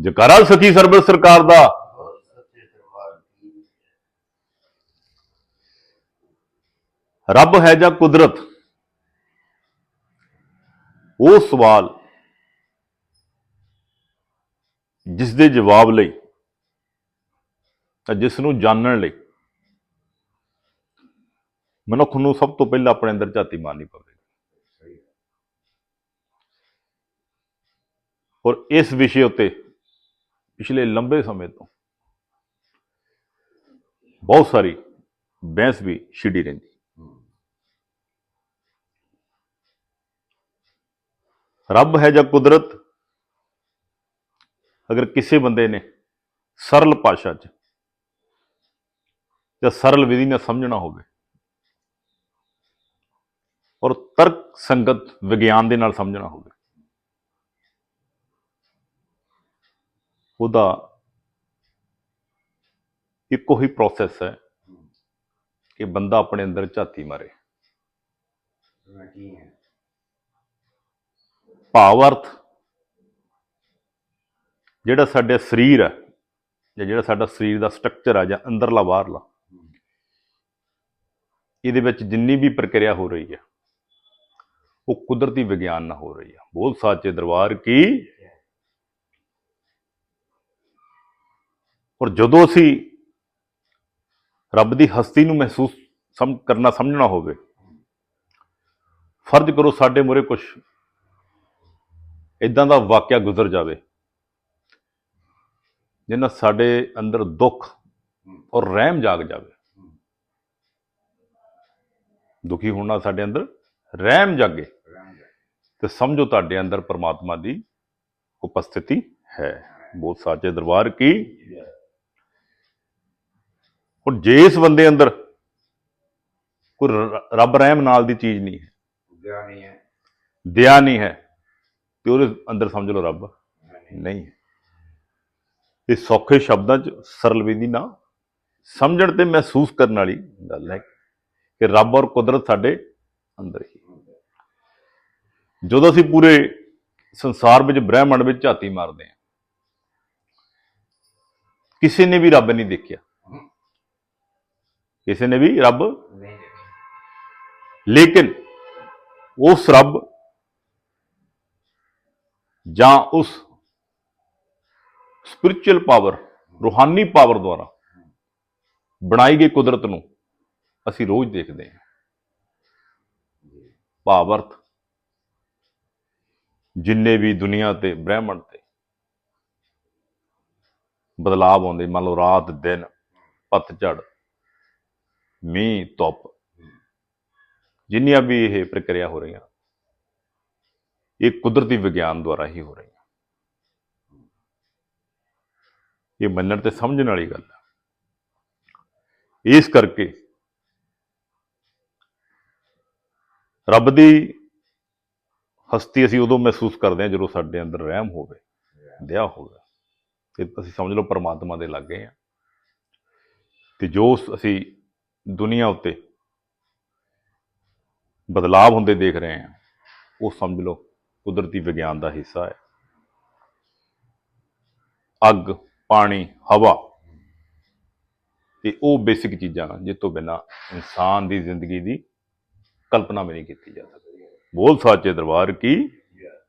ਜਕਾਰਾ ਸਖੀ ਸਰਬਤ ਸਰਕਾਰ ਦਾ। ਰੱਬ ਹੈ ਜਾਂ ਕੁਦਰਤ? ਉਹ ਸਵਾਲ ਜਿਸ ਦੇ ਜਵਾਬ ਲਈ ਤਾਂ ਜਿਸ ਨੂੰ ਜਾਣਨ ਲਈ ਮਨੁੱਖ ਨੂੰ ਸਭ ਤੋਂ ਪਹਿਲਾਂ ਆਪਣੇ ਅੰਦਰ ਝਾਤੀ ਮਾਰਨੀ ਪਵੇਗੀ। ਔਰ ਇਸ ਵਿਸ਼ੇ ਉੱਤੇ ਪਿਛਲੇ ਲੰਬੇ ਸਮੇਂ ਤੋਂ ਬਹੁਤ ਸਾਰੀ ਬਹਿਸ ਵੀ ਛਿੜੀ ਰਹਿੰਦੀ। ਰੱਬ ਹੈ ਜਾਂ ਕੁਦਰਤ? ਅਗਰ ਕਿਸੇ ਬੰਦੇ ਨੇ ਸਰਲ ਭਾਸ਼ਾ 'ਚ ਜਾਂ ਸਰਲ ਵਿਧੀ ਨਾਲ ਸਮਝਣਾ ਹੋਵੇ ਔਰ ਤਰਕ ਸੰਗਤ ਵਿਗਿਆਨ ਦੇ ਨਾਲ ਸਮਝਣਾ ਹੋਵੇ ਉਹਦਾ ਇੱਕੋ ਹੀ ਪ੍ਰੋਸੈਸ ਹੈ ਕਿ ਬੰਦਾ ਆਪਣੇ ਅੰਦਰ ਝਾਤੀ ਮਾਰੇ। ਭਾਵ ਅਰਥ ਜਿਹੜਾ ਸਾਡਾ ਸਰੀਰ ਹੈ ਜਾਂ ਜਿਹੜਾ ਸਾਡਾ ਸਰੀਰ ਦਾ ਸਟਰਕਚਰ ਆ ਜਾਂ ਅੰਦਰਲਾ ਬਾਹਰਲਾ ਇਹਦੇ ਵਿੱਚ ਜਿੰਨੀ ਵੀ ਪ੍ਰਕਿਰਿਆ ਹੋ ਰਹੀ ਹੈ ਉਹ ਕੁਦਰਤੀ ਵਿਗਿਆਨ ਨਾਲ ਹੋ ਰਹੀ ਹੈ। ਬੋਲ ਸਾਚੇ ਦਰਬਾਰ ਕੀ ਔਰ ਜਦੋਂ ਅਸੀਂ ਰੱਬ ਦੀ ਹਸਤੀ ਨੂੰ ਮਹਿਸੂਸ ਸਮ, ਕਰਨਾ ਸਮਝਣਾ ਹੋਵੇ, ਫਰਜ਼ ਕਰੋ ਸਾਡੇ ਮੂਹਰੇ ਕੁਝ ਇਦਾਂ ਦਾ ਵਾਕਿਆ ਗੁਜ਼ਰ ਜਾਵੇ, ਜਿੰਨਾ ਸਾਡੇ ਅੰਦਰ ਦੁੱਖ ਔਰ ਰਹਿਮ ਜਾਗ ਜਾਵੇ। ਦੁਖੀ ਹੋਣਾ ਸਾਡੇ ਅੰਦਰ ਰਹਿਮ ਜਾਗੇ। ਤੇ ਸਮਝੋ ਤੁਹਾਡੇ ਅੰਦਰ ਪਰਮਾਤਮਾ ਦੀ ਉਪਸਥਿਤੀ ਹੈ। ਬਹੁਤ ਸਾਚੇ ਦਰਬਾਰ ਕੀ ਹੁਣ ਜੇ ਇਸ ਬੰਦੇ ਅੰਦਰ ਕੋਈ ਰੱਬ ਰਹਿਮ ਨਾਲ ਦੀ ਚੀਜ਼ ਨਹੀਂ ਹੈ। ਗਿਆ ਨਹੀਂ ਹੈ। ਦਇਆ ਨਹੀਂ ਹੈ ਤੇ ਉਹਦੇ ਅੰਦਰ ਸਮਝ ਲਓ ਰੱਬ ਨਹੀਂ। ਹੈ। ਇਹ ਸੌਖੇ ਸ਼ਬਦਾਂ 'ਚ ਸਰਲ ਵਿਧੀ ਨਾਲ ਸਮਝਣ ਤੇ ਮਹਿਸੂਸ ਕਰਨ ਵਾਲੀ ਗੱਲ ਹੈ ਕਿ ਰੱਬ ਔਰ ਕੁਦਰਤ ਸਾਡੇ ਅੰਦਰ ਹੀ। ਜਦੋਂ ਅਸੀਂ ਪੂਰੇ ਸੰਸਾਰ ਵਿੱਚ ਬ੍ਰਹਿਮੰਡ ਵਿੱਚ ਝਾਤੀ ਮਾਰਦੇ ਹਾਂ ਕਿਸੇ ਨੇ ਵੀ ਰੱਬ ਨਹੀਂ ਦੇਖਿਆ। ਕਿਸੇ ਨੇ ਵੀ ਰੱਬ। ਲੇਕਿਨ ਉਸ ਰੱਬ ਜਾਂ ਉਸ ਸਪਿਰਚੁਅਲ ਪਾਵਰ ਰੂਹਾਨੀ ਪਾਵਰ ਦੁਆਰਾ ਬਣਾਈ ਗਈ ਕੁਦਰਤ ਨੂੰ ਅਸੀਂ ਰੋਜ਼ ਦੇਖਦੇ ਹਾਂ ਭਾਵ ਅਰਥ ਜਿੰਨੇ ਵੀ ਦੁਨੀਆ ਤੇ ਬ੍ਰਹਿਮੰਡ ਤੇ ਬਦਲਾਵ ਆਉਂਦੇ ਮੰਨ ਲਓ ਰਾਤ ਦਿਨ ਪਤਝੜ ਮੀਂਹ, ਧੁੱਪ, ਜਿੰਨੀਆਂ ਵੀ ਇਹ ਪ੍ਰਕਿਰਿਆ ਹੋ ਰਹੀਆਂ, ਇਹ ਕੁਦਰਤੀ ਵਿਗਿਆਨ ਦੁਆਰਾ ਹੀ ਹੋ ਰਹੀਆਂ। ਇਹ ਮੰਨਣ ਤੇ ਸਮਝਣ ਵਾਲੀ ਗੱਲ ਹੈ। ਇਸ ਕਰਕੇ ਰੱਬ ਦੀ ਹਸਤੀ ਅਸੀਂ ਉਦੋਂ ਮਹਿਸੂਸ ਕਰਦੇ ਹਾਂ ਜਦੋਂ ਸਾਡੇ ਅੰਦਰ ਰਹਿਮ ਹੋਵੇ, ਦਇਆ ਹੋਵੇ। ਤੇ ਅਸੀਂ ਸਮਝ ਲਓ ਪਰਮਾਤਮਾ ਦੇ ਲਾਗੇ ਹਾਂ। ਤੇ ਜੋ ਅਸੀਂ ਦੁਨੀਆ ਉੱਤੇ ਬਦਲਾਵ ਹੁੰਦੇ ਦੇਖ ਰਹੇ ਹਾਂ। ਉਹ ਸਮਝ ਲਓ, ਕੁਦਰਤੀ ਵਿਗਿਆਨ ਦਾ ਹਿੱਸਾ ਹੈ। ਅੱਗ, ਪਾਣੀ, ਹਵਾ ਤੇ ਉਹ ਬੇਸਿਕ ਚੀਜ਼ਾਂ ਜਿਸ ਤੋਂ ਬਿਨਾ ਇਨਸਾਨ ਦੀ ਜ਼ਿੰਦਗੀ ਦੀ ਕਲਪਨਾ ਵੀ ਨਹੀਂ ਕੀਤੀ ਜਾ ਸਕਦੀ। ਬੋਲ ਸਾਚੇ ਦਰਬਾਰ ਕੀ